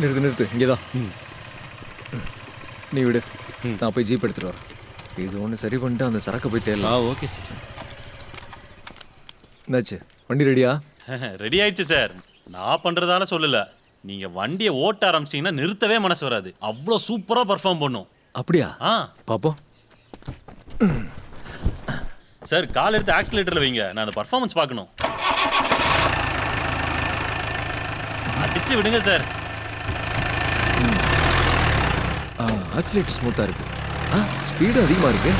நிறுத்து நிறுத்து. இங்கேதான் நீ விடு. நான் போய் ஜீப் எடுத்துட்டு வரேன். இது ஒன்று சரி பண்ணிட்டு அந்த சரக்கை போய் ஆ தேடலாம் ஓகே சார். என்னாச்சு வண்டி ரெடியா? ரெடி ஆயிடுச்சு சார். நான் பண்றதால சொல்லல. நீங்க வண்டியை ஓட்ட ஆரம்பிச்சிட்டீங்கன்னா நிறுத்தவே மனசு வராது. அவ்வளோ சூப்பரா பர்ஃபார்ம் பண்ணும். அப்படியா? ஆ. பாப்போம். சார் கால் எடுத்து ஆக்சிலேட்டர்ல வைங்க. நான் அந்த பர்ஃபார்மன்ஸ் பார்க்கணும். அடிச்சு விடுங்க சார். ஆக்சிலேட்டர் ஸ்மூத்தாக இருக்கு. ஆ ஸ்பீடு அதிகமாக இருக்கு.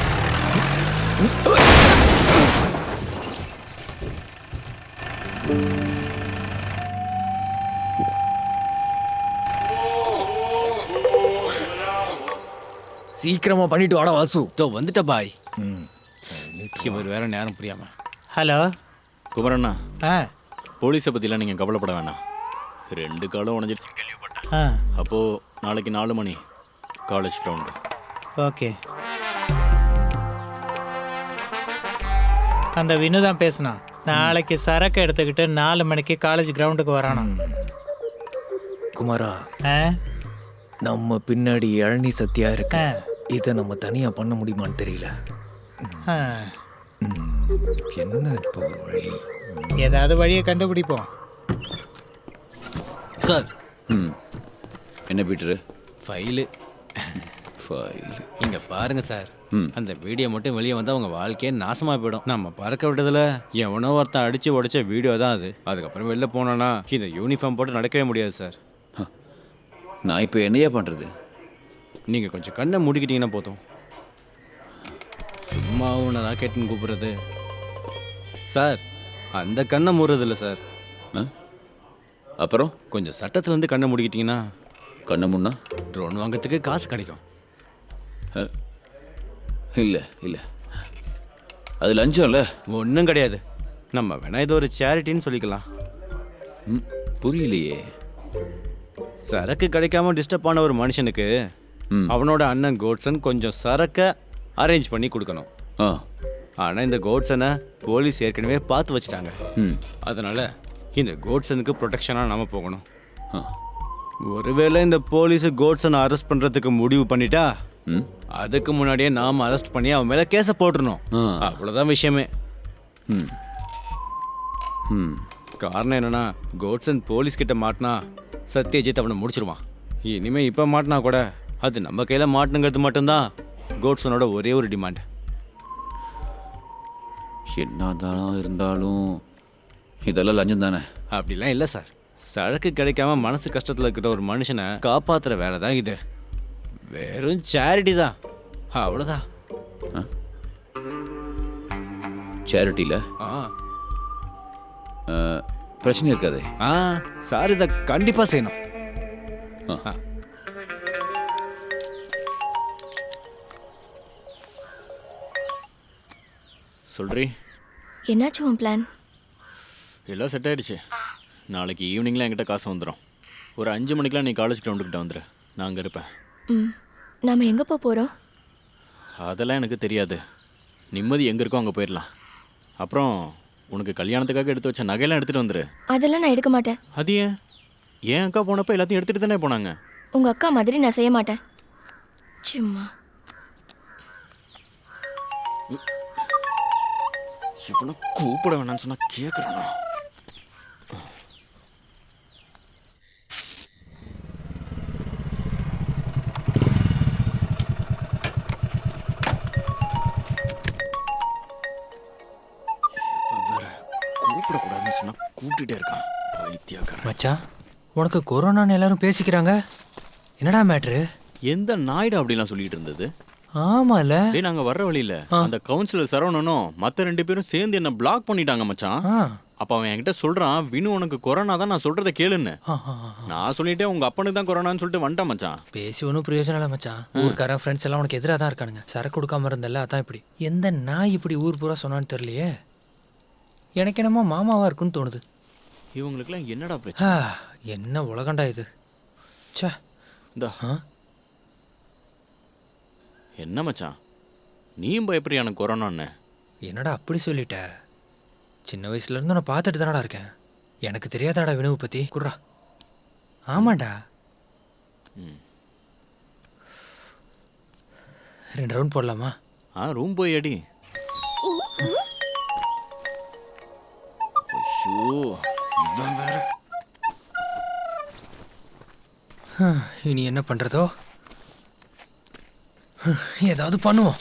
சீக்கிரமா பண்ணிட்டு வாடா வாசு. தோ வந்துட்ட பாய். இவர் வேற நேரம் புரியாம. ஹலோ. குமரண்ணா. ஆ. போலீஸை பற்றிலாம் நீங்கள் கவலைப்பட வேணாம். ரெண்டு காலம் உடஞ்சிட்டு. கேள்விப்பட்டேன் ஆ. அப்போது நாளைக்கு நாலு மணி. காலேஜ் கிரவுண்டு ஓகே அந்த வினு தான் பேசினான் நாளைக்கு சரக்கு எடுத்துக்கிட்டு நாலு மணிக்கு காலேஜ் கிரவுண்டுக்கு வரானாம் குமாரா ஆ? நம்ம பின்னாடி இளநீ சத்தியா இருக்கு. இதை நம்ம தனியா பண்ண முடியுமான்னு தெரியல. ஆ. ம், என்ன இப்போ ஒரு வழி? ஏதாவது வழியை கண்டுபிடிப்போம். சார். ம். என்ன பீட்ரு? ஃபைலு. ஃபைல் இங்க பாருங்க சார். அந்த வீடியோ மட்டும் வெளியே வந்தா உங்க வாழ்க்கையே நாசமா போயிடும். நம்ம பறக்க விட்டதுல எவனோ ஒருத்தன் அடிச்சு உடைச்ச வீடியோ தான் அது. அதுக்கப்புறம் வெளில போனோன்னா இந்த யூனிஃபார்ம் போட்டு நடக்கவே முடியாது சார் நான் இப்போ என்னையா பண்ணுறது நீங்க கொஞ்சம் கண்ணை மூடிக்கிட்டீங்கன்னா போதும். சும்மா உன்னை ராக்கெட்னு கூப்பிடுறது. சார் அந்த கண்ணை மூடுறது இல்லை சார் அப்புறம்? கொஞ்சம் சட்டத்துல இருந்து கண்ணை மூடிக்கிட்டீங்கன்னா கண்ண முன்னா? ட்ரோன் வாங்குறதுக்கு காசு கிடைக்கும். இல்லை இல்லை. அது லஞ்சம்ல ஒன்றும் கிடையாது. நம்ம வேணா இது ஒரு சேரிட்டின்னு சொல்லிக்கலாம். ம் புரியலையே. சரக்கு கிடைக்காம டிஸ்டர்ப் ஆன ஒரு மனுஷனுக்கு. அவனோட அண்ணன் கோட்சன் கொஞ்சம் சரக்கை அரேஞ்ச் பண்ணி கொடுக்கணும். ஆ. ஆனால் இந்த கோட்சனை போலீஸ் ஏற்கனவே பார்த்து வச்சுட்டாங்க. அதனால இந்த கோட்சனுக்கு ப்ரொடெக்ஷனாக நாம போகணும். ஆ. ஒருவேளை இந்த போலீஸ் கோட்சனை அரெஸ்ட் பண்ணுறதுக்கு முடிவு பண்ணிட்டா அதுக்கு முன்னாடியே நாம் அரெஸ்ட் பண்ணி அவன் மேலே கேஸை போட்டுருணும். அவ்வளோதான் விஷயமே. காரணம் என்னன்னா கோட்சன் போலீஸ் கிட்ட மாட்டினா சத்யஜித் அவனை முடிச்சிருவான். இனிமே இப்போ மாட்டினா கூட அது நம்ம கையில் மாட்டணுங்கிறது மட்டும்தான் கோட்சனோட ஒரே ஒரு டிமாண்ட் என்னதான் இருந்தாலும் இதெல்லாம் லஞ்சம் தானே? அப்படிலாம் இல்லை சார். சரக்கு கிடைக்காம மனசு கஷ்டத்தில் இருக்கிற ஒரு மனுஷனை காப்பாத்துற வேலை தான் இது. வெறும் சேரிட்டி தான். அவ்வளோதான் சேரிட்டியில் ஆ. பிரச்சனை இருக்காதே. ஆ சார் இதை கண்டிப்பாக செய்யணும். சொல்றி. என்னாச்சு உன் பிளான் எல்லாம் செட் ஆயிடுச்சு. நாளைக்கு ஈவினிங்லாம் என்கிட்ட காசு வந்துடும் ஒரு அஞ்சு மணிக்கெலாம் நீ காலேஜ் கிரவுண்டுக்கிட்ட வந்துடு நான் அங்கே இருப்பேன். ம் நாம எங்கே போக போகிறோம் அதெல்லாம் எனக்கு தெரியாது. நிம்மதி எங்கே இருக்கோ அங்கே போயிடலாம் அப்புறம் உனக்கு கல்யாணத்துக்காக எடுத்து வச்ச நகையெல்லாம் எடுத்துகிட்டு வந்துரு. அதெல்லாம் நான் எடுக்க மாட்டேன். அது ஏன்? என் அக்கா போனப்போ எல்லாத்தையும் எடுத்துகிட்டு தானே போனாங்க? உங்கள் அக்கா மாதிரி நான் செய்ய மாட்டேன். சும்மா. இவனை கூப்பிட வேணாம்னு சொன்னா கேட்குறானா கூப்பிட்டுட்டே இருக்கான். பைத்தியக்காரன். மச்சான் உனக்கு கொரோனான்னு எல்லாரும் பேசிக்கிறாங்க. என்னடா மேட்ரு எந்த நாயுடு அப்படிலாம் சொல்லிட்டு இருந்தது? ஆமால. டேய் நாங்க வர்ற வழியில. அந்த கவுன்சிலர் சரவணனும் மத்த ரெண்டு பேரும் சேர்ந்து என்ன பிளாக் பண்ணிட்டாங்க மச்சான். அப்ப அவன் என்கிட்ட சொல்றான் வினு உனக்கு கொரோனா தான் நான் சொல்றதை கேளுன்னு. நான் சொல்லிட்டேன் உங்க அப்பனுக்கு தான் கொரோனான்னு சொல்லிட்டு வந்துட்டான் மச்சான். பேசி ஒன்றும் பிரயோஜனம் இல்லை மச்சான். ஊர்க்காரன் ஃப்ரெண்ட்ஸ் எல்லாம் உனக்கு எதிராக தான் இருக்கானுங்க. சரக்கு கொடுக்காம இருந்தல்ல அதான் இப்படி. எந்த நாய் இப்படி ஊர் பூரா சொன்னான்னு தெரியலையே. எனக்கு என்னமோ மாமாவா இருக்குன்னு தோணுது. இவங்களுக்குலாம் என்னடா பிரச்சனை? என்ன உலகண்டா இது? ச்சே. இந்த? என்ன மச்சான்? நீயும் பயப்படுறியா எனக்கு கொரோனான்னு? என்னடா அப்படி சொல்லிட்ட? சின்ன வயசுல இருந்து நான் பார்த்துட்டு தானடா இருக்கேன். எனக்கு தெரியாதாடா வினவு பத்தி. குர்ரா ஆமாண்டா. ரெண்டு ரவுண்ட் போடலாமா? ஆ ரூம் போய் அடி. ஐயோ, இவன் வேற இனி என்ன பண்ணுறதோ ஏதாவது பண்ணுவோம்.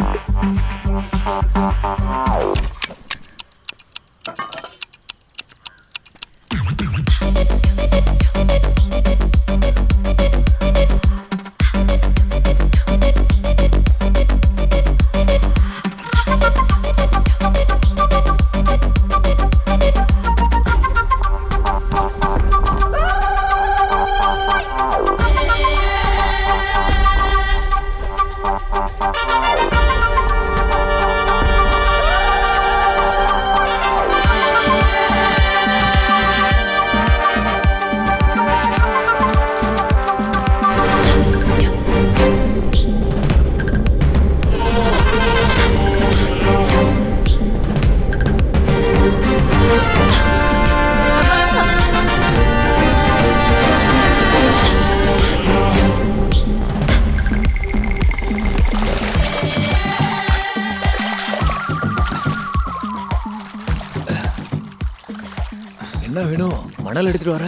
வேணும். மணல் எடுத்துட்டு வர.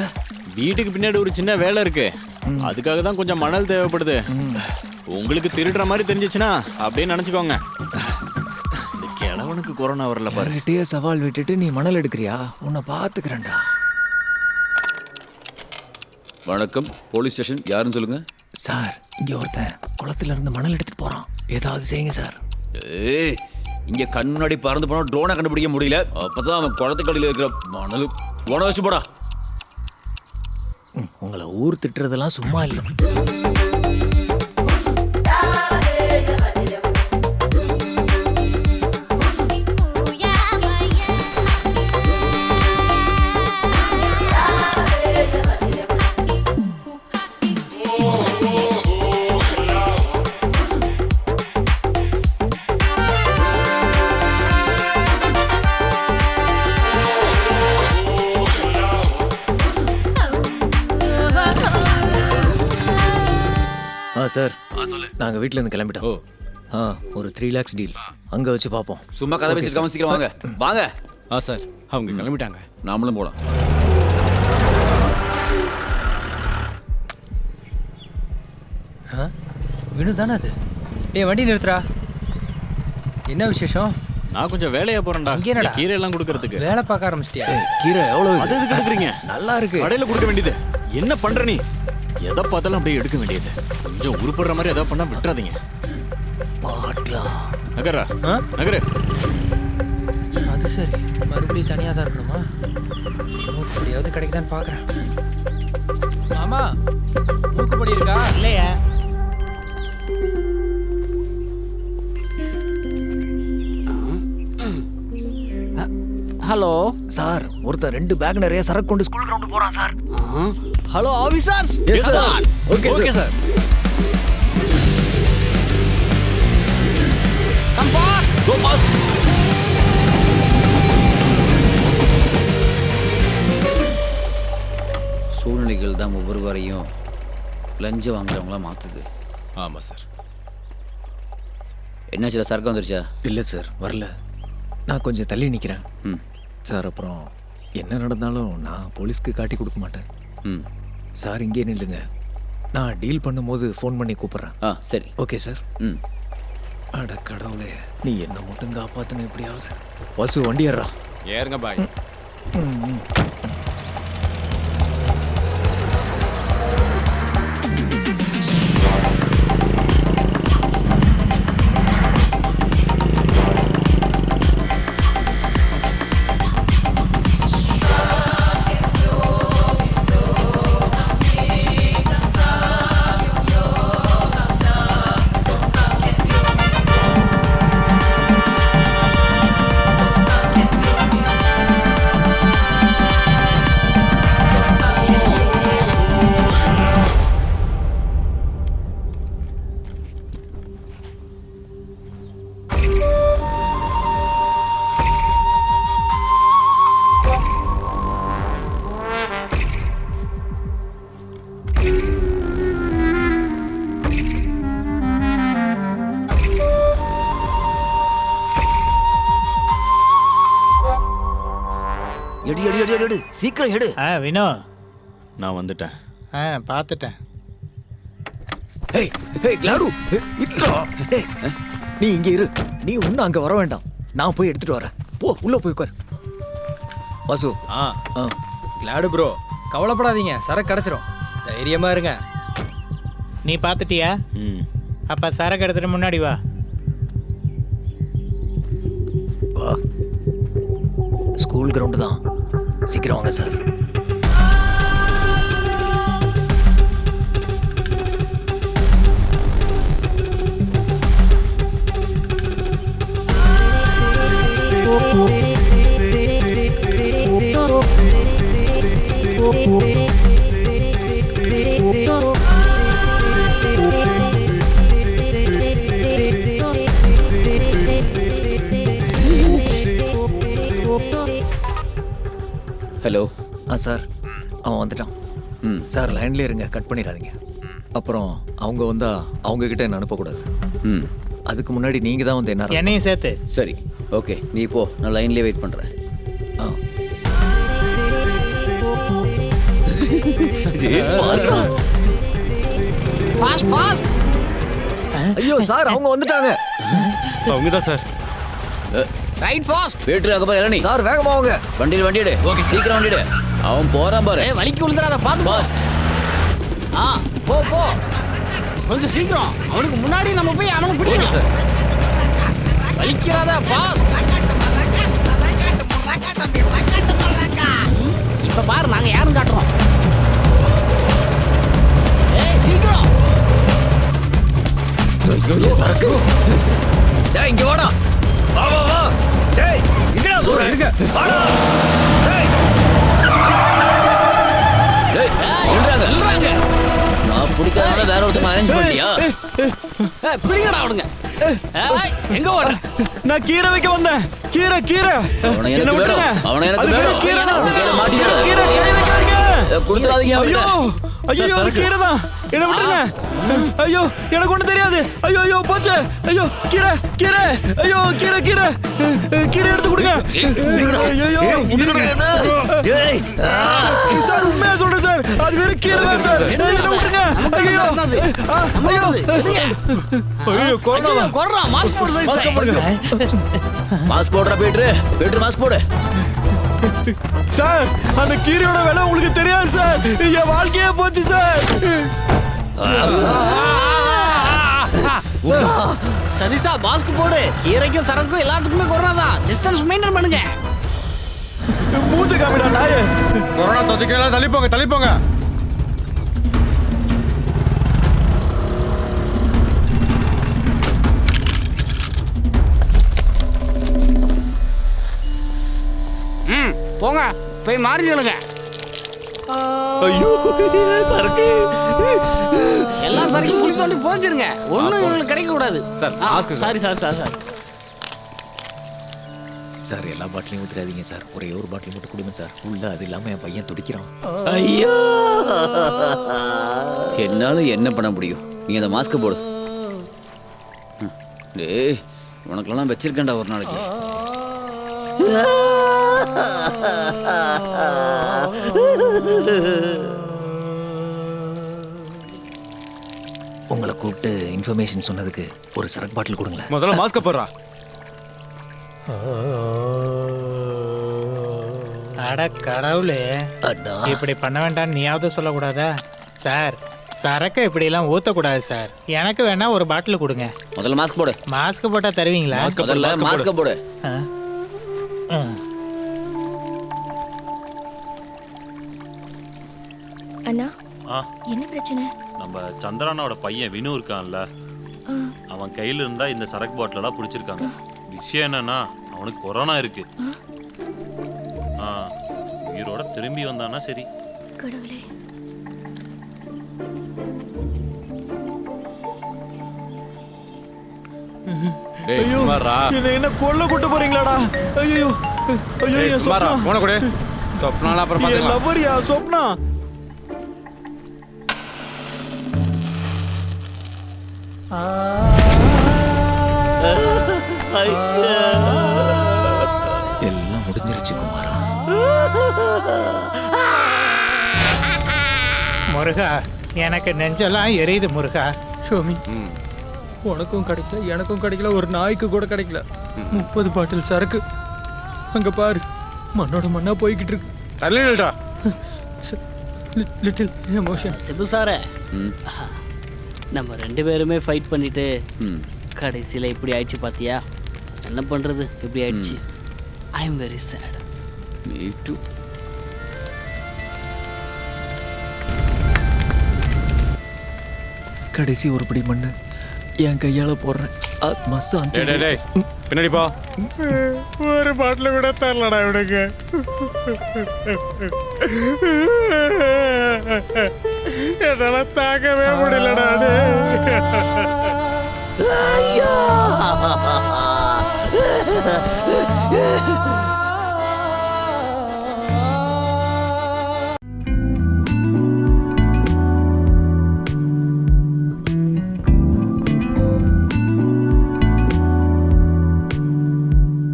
வீட்டுக்கு பின்னாடி ஒரு சின்ன வேலை இருக்கு. அதுக்காக தான் கொஞ்சம் மணல் தேவைப்படுது. உங்களுக்கு திருடுற மாதிரி தெரிஞ்சிச்சுன்னா அப்படியே நினச்சிக்கோங்க. இந்த கிழவனுக்கு கொரோனா வரல பாரு. யார்கிட்டயே சவால் விட்டுட்டு நீ மணல் எடுக்கிறியா? உன்னை பாத்துக்கிறேன்டா வணக்கம். Police station. யாருன்னு சொல்லுங்க? சார் இங்க ஒருத்தன் குளத்துல இருந்து மணல் எடுத்துட்டு போறான். ஏதாவது செய்யுங்க சார். ஏய் இங்க கண் முன்னாடி பறந்து போனா ட்ரோனை கண்டுபிடிக்க முடியல. அப்பதான் அவன் குளத்துக்கடியில் இருக்கிற மணல் போன வச்சு போடா. ம், உங்களை ஊர் திட்டுறதெல்லாம் சும்மா இல்லை. ஆ சார் நாங்கள் வீட்டில் இருந்து கிளம்பிட்டோம் ஆ ஒரு த்ரீ லேக்ஸ் டீல் அங்கே வச்சு பார்ப்போம் சும்மா கதை பேசிட்டு சீக்கிரம் வாங்க. வாங்க. ஆ சார். அவங்க கிளம்பிட்டாங்க. நாமளும் போலாம். ஆ? வினு தானே அது? டேய் வண்டி நிறுத்துறா என்ன விசேஷம்? நான் கொஞ்சம் வேலையா போறேன்டா. இங்க கீரை எல்லாம் கொடுக்கறதுக்கு. வேலை பார்க்க ஆரம்பிச்சிட்டியா? கீரை எவ்வளோ அது எதுக்கு எடுக்கிறீங்க நல்லா இருக்கு கடையில கொடுக்க வேண்டியது. என்ன பண்ற நீ? எதை பார்த்தாலும் அப்படியே எடுக்க வேண்டியது. கொஞ்சம் உருப்படுற மாதிரி எதாவது பண்ணா விட்டுறாதீங்க. பாட்டலாம் நகரா? நகரு. அது சரி. மறுபடியும் தனியாக தான் இருக்கணுமா? மூக்குப்படியாவது கிடைக்குதான்னு பார்க்குறேன். மாமா மூக்குப்படி இருக்கா? இல்லையா. ஹலோ. சார் ஒருத்தன் ரெண்டு பேக் நிறைய சரக்கு கொண்டு ஸ்கூல் கிரவுண்ட் போறான் sir. Hello officers yes sir okay sir come fast Go fast. சூழ்நிலைகள் தான் ஒவ்வொருவரையும் லஞ்சம் வாங்குறவங்களா மாத்துது. ஆமாம் சார் என்னாச்சுல சரக்கு வந்துருச்சா? இல்லை சார் வரல. நான் கொஞ்சம் தள்ளி நிற்கிறேன் ம். சார் அப்புறம் என்ன நடந்தாலும் நான் போலீஸ்க்கு காட்டி கொடுக்க மாட்டேன். ம். சார் இங்கே நில்லுங்க. நான் டீல் பண்ணும்போது ஃபோன் பண்ணி கூப்பிட்றேன். ஆ சரி. Okay sir. ம். அட கடவுளே நீ என்ன மட்டும் காப்பாத்தணும் எப்படியாவது? வசு வண்டி ஏறா ஏறுங்க பாய். எடு எடு எடு எடு, எடு சீக்கிரம் எடு. ஆ வினோ. நான் வந்துட்டேன். ஆ பார்த்துட்டேன். Hey hey Claude. ஹே, இட்ரா. டேய், நீ இங்க இரு. நீ ஒன்னும் அங்க வர வேண்டாம். நான் போய் எடுத்துட்டு வரேன். போ உள்ள போய் உட்கார். வாசு. ஆ. ஆ. கிளாடு ப்ரோ கவலைப்படாதீங்க. சரக்கு கிடச்சிரும். தைரியமா இருங்க. நீ பார்த்துட்டியா? ம். அப்ப சரக்கு எடுத்துட்டு முன்னாடி வா. வா. ஸ்கூல் கிரவுண்டு தான். சீக்கிரம் வாங்க சார். ஹலோ ஆ சார். அவன் வந்துட்டான். ம். சார் லைன்லேயே இருங்க. கட் பண்ணிடாதீங்க. அப்புறம் அவங்க வந்தா அவங்க கிட்ட என்ன அனுப்பக்கூடாது? ம். அதுக்கு முன்னாடி நீங்க தான் வந்து என்ன என்னையும் சேர்த்து. சரி. ஓகே. நீ போ. நான் லைன்லேயே வெயிட் பண்ணுறேன் ஆ. ஃபாஸ்ட் ஃபாஸ்ட் ஐயோ சார் அவங்க வந்துட்டாங்க. அவங்க தான் சார். ரைட் ஃபாஸ்ட் பேட்ரு அக்கப்புறம் இளநீ. சார் வேகமா வாங்க. வண்டியில் வண்டிடு ஓகே சீக்கிரம் வண்டிடு அவன் போறான் பாரு. வலிக்கு விழுந்துடாத பார்த்து போ. ஃபாஸ்ட் ஆ போ போ. கொஞ்சம் சீக்கிரம். அவனுக்கு முன்னாடி நம்ம போய் அவனை பிடிக்கணும். சார் வலிக்கிறாத ஃபாஸ்ட் இப்ப பாரு நாங்க யாரும் காட்டுறோம். ஏய் சீக்கிரம். சரக்கு. டேய் இங்க வாடா. வா வா வா. டேய் இங்கடா போற இருங்க. வாடா. டேய். டேய் நில்றாங்க. சொல்றாங்க நான் பிடிக்காதனால வேற ஒருத்தன் அரேஞ்ச் பண்ணிட்டியா? ஏய், பிடிங்கடா அவனுங்க. ஏய், எங்க ஓடுற? நான் கீரை வைக்க வந்தேன். கீரை கீரை. அவனை எனக்கு. வேணும். அவனை எனக்கு வேணும். கீரை. கீரை கை வைக்காதீங்க. ஏய், கொடுத்துடாதீங்க ஐயோ அது கீரை தான். என்ன விட்டுருங்க. ஐயோ எனக்கு ஒண்ணும் தெரியாது. ஐயோ ஐயோ போச்சு. ஐயோ கீரை கீரை. ஐயோ கீரை கீரை. கீரை எடுத்து கொடுங்க. ஐயோ. சார் உண்மையா சொல்றேன் சார். அது வெறும் கீரை தான் சார். என்ன விட்டுருங்க. ஐயோ. ஐயோ. ஐயோ கொரோனா. ஐயோ, கொர்றான் மாஸ்க் போடு மாஸ்க். போடுங்க மாஸ்க் போடுறா பேட்ரு. பேட்ரு மாஸ்க் போடு. சார் அந்த கீரையோட விலை உங்களுக்கு தெரியாது சார் என் வாழ்க்கையே போச்சு சார் சதீஷா மாஸ்க் போடு. கீரைக்கும் சரக்கும் எல்லாத்துக்குமே கொரோனா தான். டிஸ்டன்ஸ் மெயின்டைன் பண்ணுங்க. மூஞ்ச காமிடா நாயே. கொரோனா தொத்திக்கலாம் தள்ளி போங்க போங்க போய் மாறி சொல்லுங்க ஐயோ சரக்கு. எல்லா சரக்கும் குளிக்க வந்து போஞ்சிருங்க. ஒண்ணும் இவங்களுக்கு கிடைக்க கூடாது. Sir, sir. Sorry sir sir sir எல்லா பாட்டிலையும் ஊத்துறாதீங்க சார். ஒரே ஒரு பாட்டில் மட்டும் கொடுங்க சார். உள்ள அது இல்லாம என் பையன் துடிக்கிறான். ஐயோ. என்னால என்ன பண்ண முடியும்? நீ அந்த மாஸ்க் போடு. டேய் உனக்கெல்லாம் வச்சிருக்கேன்டா ஒரு நாளைக்கு. உங்களை கூப்பிட்டு இன்ஃபர்மேஷன் சொன்னதுக்கு ஒரு சரக்கு பாட்டில் கொடுங்களேன். முதல்ல மாஸ்க போடுறா. அட கடவுளே. அடா இப்படி பண்ண வேண்டாம்னு நீயாவது சொல்லக்கூடாதா? சார் சரக்கு இப்படியெல்லாம் ஊற்றக்கூடாது சார். எனக்கு வேணா ஒரு பாட்டில் கொடுங்க. முதல்ல மாஸ்க் போடு. மாஸ்க் போட்டால் தருவீங்களா? முதல்ல மாஸ்க் போடு. ஆ. அண்ணா ஆ. என்ன பிரச்சனை? நம்ம சந்திரனோட பையன் வினு இருக்கான்ல. அவன் கையில இருந்தா இந்த சரக்கு பாட்டிலெல்லாம் பிடிச்சிருக்காங்க. விஷயம் என்னன்னா அவனுக்கு கொரோனா இருக்கு. ஆ. உயிரோட திரும்பி வந்தானா சரி. கடவுளே. சுமாரா என்ன என்ன கொல்ல கூட்டு போறீங்களாடா? ஐயோ ஐயோ சுமாரா போன கொடு. சொப்னால அப்புறம் பாத்துக்கலாம் லவ்வரியா சொப்னா? எல்லாம் முடிஞ்சிருச்சு குமாரா. முருகா எனக்கு நெஞ்செல்லாம் எரியுது முருகா. ஷோமி. உனக்கும் கிடைக்கல எனக்கும் கிடைக்கல ஒரு நாய்க்கு கூட கிடைக்கல. முப்பது பாட்டில் சரக்கு. அங்க பாரு மண்ணோட மண்ணா போய்கிட்டு இருக்கு. தள்ளிடா லிட்டில் எமோஷன். சிபு சாரே. நம்ம ரெண்டு பேருமே ஃபைட் பண்ணிட்டு ம். கடைசியில் இப்படி ஆயிடுச்சு பாத்தியா? என்ன பண்றது இப்படி ஆயிடுச்சு. I am very sad me too கடைசி ஒரு பிடி மண்ணு. என் கையால போடுறேன். ஆத்மா சாந்தி. டேய் டேய் டேய். பின்னாடி போ. ஒரு பாட்டில் கூட தரலடா இவனுக்கு. என்னால தாங்கவே முடியலடா